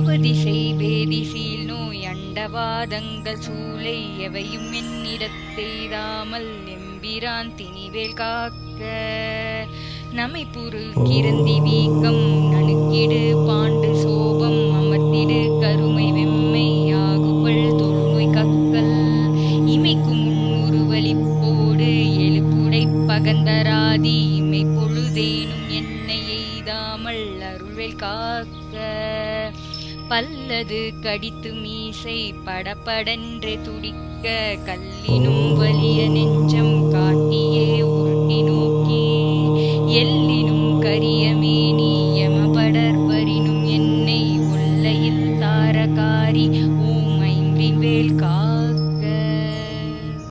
ஆபதிசை பேதிசீல் நோய் அண்டவாதங்கள் சூளை எவையும் என்னிடத்தெய்தாமல் எம்பிரான் திணிவேல் காக்க. நமை புரு கிரந்தி வீக்கம் நணுக்கிடு பாண்டு சோபம் அமர்த்திடு கருமை வெம்மை ஆகுபள் தொழுநோய் கக்கல். இமைக்கும் உருவலிப்போடு எழுப்புடை பகந்தராதி இமை பொழுதேனும் என்னை எய்தாமல் அருள்வேல் காக்க. பல்லது கடித்து மீசை படபடன்றே துடிக்க கல்லினும் வலிய நெஞ்சம் காட்டியே உருட்டி நோக்கி எல்லினும் கரிய மேனி எமபடர்வரினும் என்னை உள்ளையில் தாரகாரி ஓமைவேல் கா